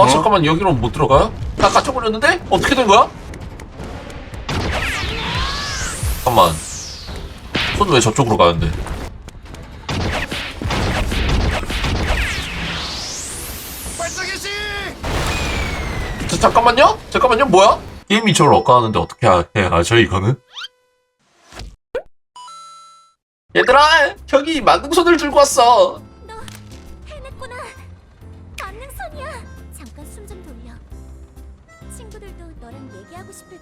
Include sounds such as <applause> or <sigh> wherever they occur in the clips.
어, 잠깐만 여기로 못 들어가요? 나 갇혀버렸는데? 어떻게 된 거야? 잠깐만 손 왜 저쪽으로 가는데? 발사개시! 자, 잠깐만요? 잠깐만요 뭐야? 게임이 저를 엇가하는데 어떻게 하- 해야 하죠 이거는? 얘들아 형이 만능손을 들고 왔어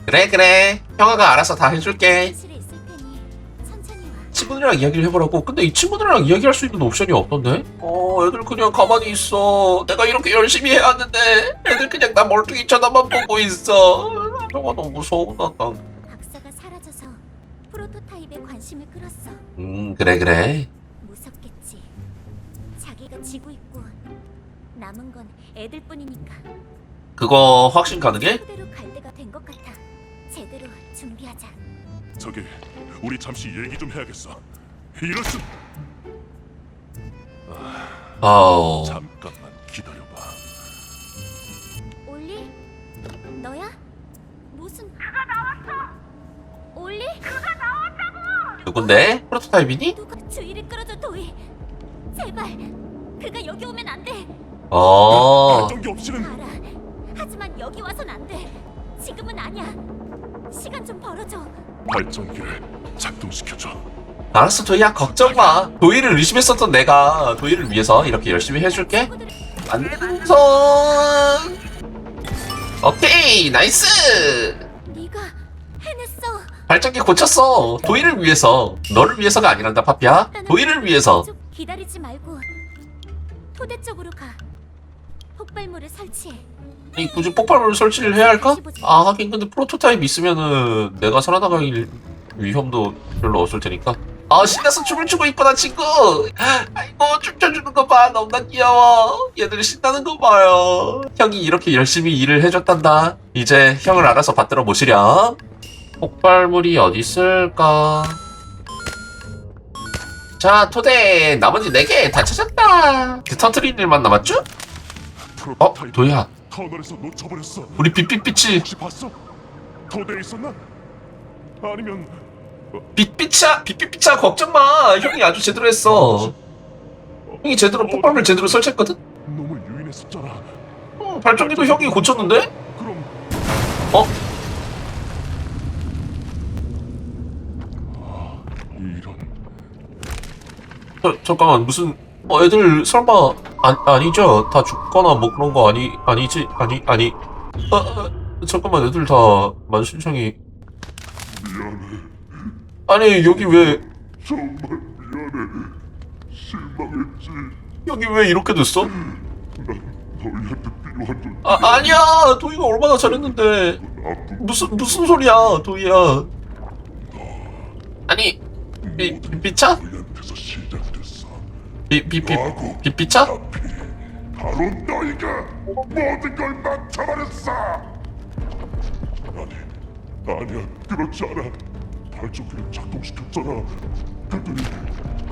그래 그래 형아가 알아서 다 해줄게. 친구들이랑 이야기를 해보라고 근데 이 친구들이랑 이야기할 수 있는 옵션이 없던데? 어 애들 그냥 가만히 있어 내가 이렇게 열심히 해왔는데 애들 그냥 나 멀뚱히 쳐다만 보고 있어 저거 너무 무서워 나 박사가 사라져서 프로토타입에 관심을 끌었어. 음 그래 그래 무섭겠지. 자기가 지고 있고 남은 건 애들뿐이니까. 그거 확신 가능해? 그대로 갈 때가 된 것 같아. 제대로 준비하자. 저기 우리 잠시 얘기 좀 해야겠어. 이럴 수 아우 잠깐만 기다려봐. 올리? 너야? 무슨 그가 나왔어. 올리? 그가 나왔다고. 누군데? 프로토타입이니? 누가 주의를 끌어줘 도희. 제발. 그가 여기 오면 안 돼. 어 발전기 없이는 알아. 하지만 여기 와선 안 돼. 지금은 아니야. 시간 좀 벌어줘. 발전기를 작동시켜줘. 알았어 도희야 걱정 마 도희를 의심했었던 내가 도희를 위해서 이렇게 열심히 해줄게 만능손 오케이 나이스 네가 해냈어. 발전기 고쳤어 도희를 위해서 너를 위해서가 아니란다 파피야 도희를 위해서 쭉 기다리지 말고 토대 쪽으로 가. 폭발물을 설치해. 이 굳이 폭발물 설치를 해야 할까? 아 하긴 근데 프로토타입 있으면은 내가 살아나갈 위험도 별로 없을 테니까. 아 신나서 춤을 추고 있구나 친구! 아이고 춤춰주는 거 봐. 너무나 귀여워. 얘들 신나는 거 봐요. 형이 이렇게 열심히 일을 해줬단다. 이제 형을 알아서 받들어 모시렴. 폭발물이 어디 있을까? 자 토대! 나머지 4개 다 찾았다. 그 터트린 일만 남았죠? 어? 도희야 터널에서 놓쳐버렸어. 우리 빛빛빛이 혹시 봤어? 토대에 있었나? 아니면 빛빛이야? 빛빛빛이야? 걱정 마. 형이 아주 제대로 했어. 형이 제대로 폭발물 제대로 설치했거든? 너무 유인했었잖아. 어, 발전기도 형이 고쳤는데? 그럼. 어? 이런. 저, 잠깐만. 무슨 어 애들 설마 아, 아니죠 다 죽거나 뭐 그런 거 아니 아니지 아니 아니 어, 어 잠깐만 애들 다 만신창이 미안해. 아니 여기 왜 정말 미안해. 실망했지. 여기 왜 이렇게 됐어 너희한테 필요한 건아 아니야 도희가 얼마나 잘했는데 무슨 무슨 소리야 도희야 아니 비, 비, 비차? 너희한테서 시작됐어. 비, 비, 비, 과거 비, 비차? 바로 너희가 모든 걸 망쳐버렸어. 아니, 아니야, 그렇지 않아. 발전기를 작동시켰잖아. 그들이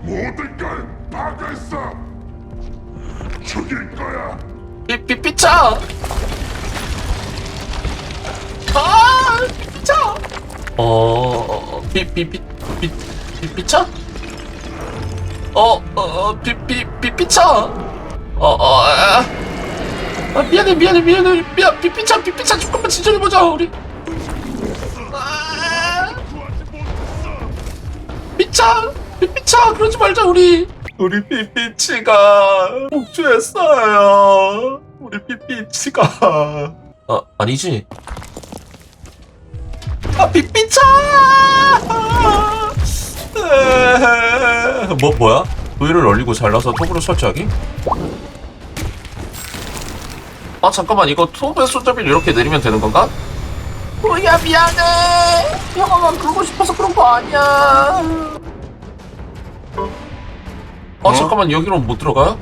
모든 걸 파괴했어. 죽일 거야. 비, 비, 비차! 아, 비, 비차! 어, 어, 비, 비, 비, 비, 비, 비차? 어, 어, 어, 비, 비, 비, 비차! 어, 어, 아, 아, 미안해, 미안해, 미안해, 미안, 비, 비차, 비, 비차, 조금만 진정해보자, 우리. 아. 비차! 비, 비차, 그러지 말자, 우리. 우리 삐삐치가 복주했어요. 우리 삐삐치가. 아, 아니지. 아, 삐삐차! 뭐, 뭐야? 도일을 얼리고 잘라서 톱으로 설치하기? 아, 잠깐만, 이거 톱의 손잡이를 이렇게 내리면 되는 건가? 뭐야, 미안해! 형아만 그러고 싶어서 그런 거 아니야. 어, 잠깐만, 여기로 못 들어가요?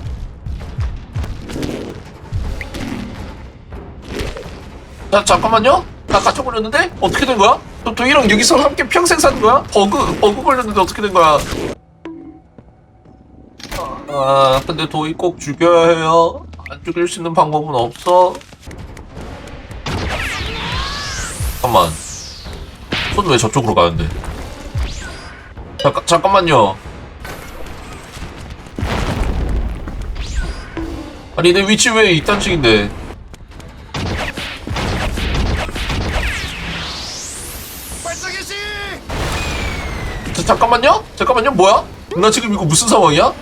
자, 잠깐만요? 나 갇혀버렸는데? 어떻게 된 거야? 너 도희랑 여기서 함께 평생 사는 거야? 버그, 버그 걸렸는데 어떻게 된 거야? 아, 근데 도희 꼭 죽여야 해요. 안 죽일 수 있는 방법은 없어? 잠깐만. 손 왜 저쪽으로 가는데? 잠깐, 잠깐만요. 아니, 내 위치 왜 이딴 식인데? 잠깐만요? 잠깐만요? 뭐야? 나 지금 이거 무슨 상황이야?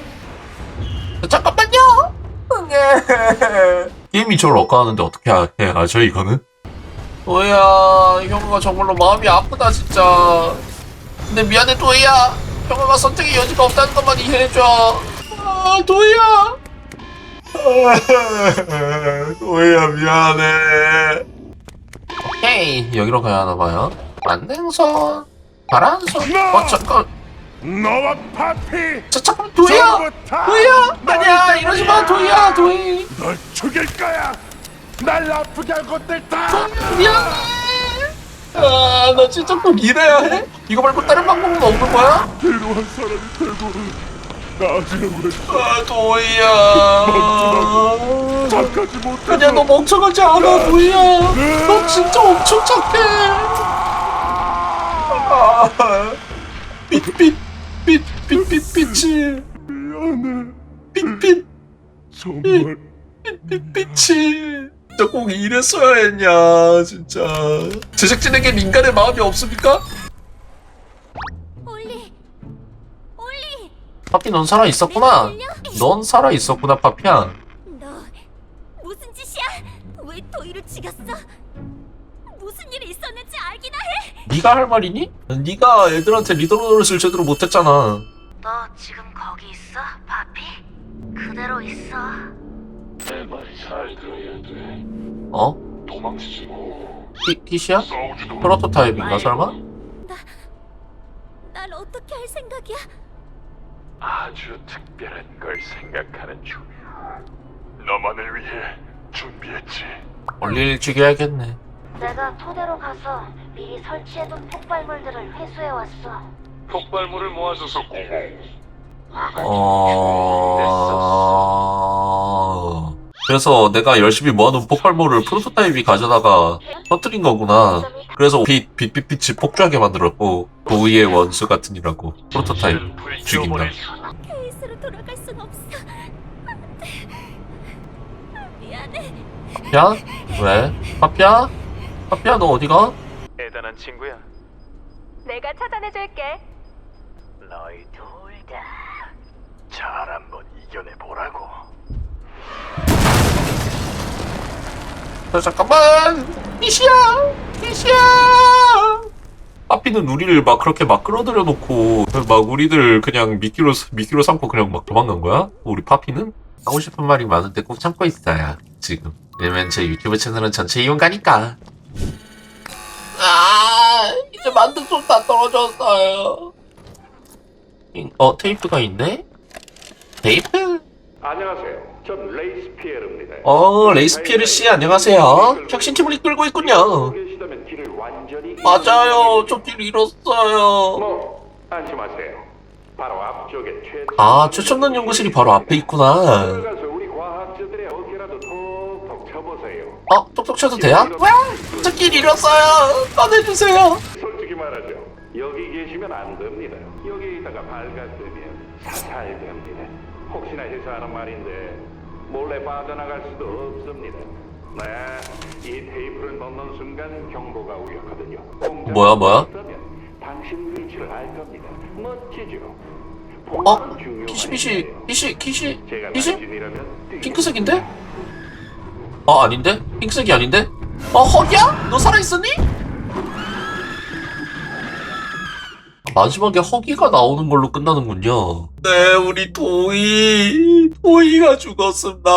자, <laughs> 잠깐만요! 게임이 저를 억까하는데 어떻게 하- 해야 하죠 이거는? 도희야 형아가 정말로 마음이 아프다 진짜. 근데 미안해 도희야. 형아가 선택의 여지가 없다는 것만 이해해줘. 아 도희야! <laughs> 도희야 미안해. 오케이 여기로 가야 하나봐요. 만능선 바란선. 어 잠깐 너와 파피 자, 잠깐 도희야 전부 도희야 아니야 너희 이러지 마. 도희야 도희 널 죽일 거야 날 아프게 할 것들 다 미안해. 아, 나 진짜 꼭 이래야 해? 이거 말고 다른 방법은 없는 거야? 필요한 사람이 되고 했어 아, 도희야. 착하지 못해서 아니야, 너 멍청하지 않아, 도희야. 너 진짜 엄청 착해. 아, 빛, 빛, 빛, 빛, 빛, 빛이. 미안해 빛, 빛, 정말 빛, 빛이. 진짜 꼭 이랬어야 했냐, 진짜. 제작진에겐 인간의 마음이 없습니까? 올리, 올리. 파피 넌 살아 있었구나. 넌 살아 있었구나, 파피야. 너 무슨 짓이야? 왜 도희를 죽였어? 있었는지 알기나 해? 네가 할 말이니? 네가 애들한테 리더 노릇을 제대로 못했잖아. 너 지금 거기 있어, 파피? 그대로 있어. 내 말이 잘 들어야 돼 어? 도망치지 뭐 피, 피시야? 싸우지도 프로토타입인가 설마? 날 어떻게 할 생각이야? 아주 특별한 걸 생각하는 중이야 너만을 위해 준비했지 얼릴 죽여야겠네. 내가 토대로 가서 미리 설치해둔 폭발물들을 회수해 왔어. 폭발물을 모아줘서 고마워 어... 그래서 내가 열심히 모아놓은 폭발물을 프로토타입이 가져다가 터뜨린 거구나. 그래서 빛, 빛, 빛, 빛이 폭주하게 만들었고 도의의 원수 같으니라고 프로토타입 죽인다. 케이스로 돌아갈 순 없어. 안 돼. 미안해. 야? 왜? 파피야? 파피야 너 어디가? 대단한 친구야. 내가 찾아내줄게. 너희 둘 다 잘 한번 이겨내 보라고. 자, 잠깐만! 피시야! 피시야! 파피는 우리를 막 그렇게 막 끌어들여 놓고 막 우리들 그냥 미끼로 미끼로 삼고 그냥 막 도망간 거야? 우리 파피는? 하고 싶은 말이 많은데 꼭 참고 있어요 지금 왜냐면 제 유튜브 채널은 전체 이용가니까 아 이제 만등손 다 떨어졌어요 어 테이프가 있네? 테이프? 안녕하세요. 전 레이스 피에르입니다. 어 레이스피에르 씨 안녕하세요 혁신팀을 이끌고 있군요 계시다면 길을 완전히 맞아요. 저 길 잃었어요. 뭐 안심하세요. 바로 앞쪽에 최 아, 최첨단 연구실이 바로 앞에 있구나. 과학자들의 어깨라도 톡톡 쳐보세요. 어, 똑똑 쳐도 돼요? 와, 저길 잃었어요. 꺼내주세요. 솔직히 말하죠. 여기 계시면 안 됩니다. 여기에다가 발각되면 사살 됩니다. 혹시나 해서 하는 말인데 몰래 빠져나갈 수도 없습니다. 네, 이 테이프를 넣는 순간 경보가. 공작이 뭐야, 뭐야? 당신 위치를 알 겁니다. 멋지죠? 어? 키시, 키시, 일이에요. 키시, 키시, 키시? 핑크색인데? 아, 아닌데? 핑크색이 아닌데? 어, 허기야? 너 살아있었니? 마지막에 허기가 나오는 걸로 끝나는군요. 네, 우리 도희. 도희가 죽었습니다.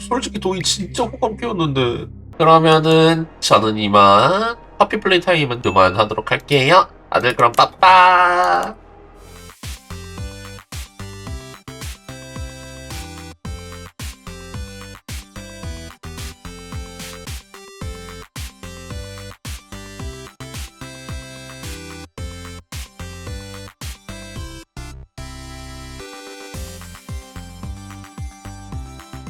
솔직히 도희 진짜 호감 피웠는데. 그러면은 저는 이만 커피 플레이 타임은 그만하도록 할게요. 다들 그럼 빠빠.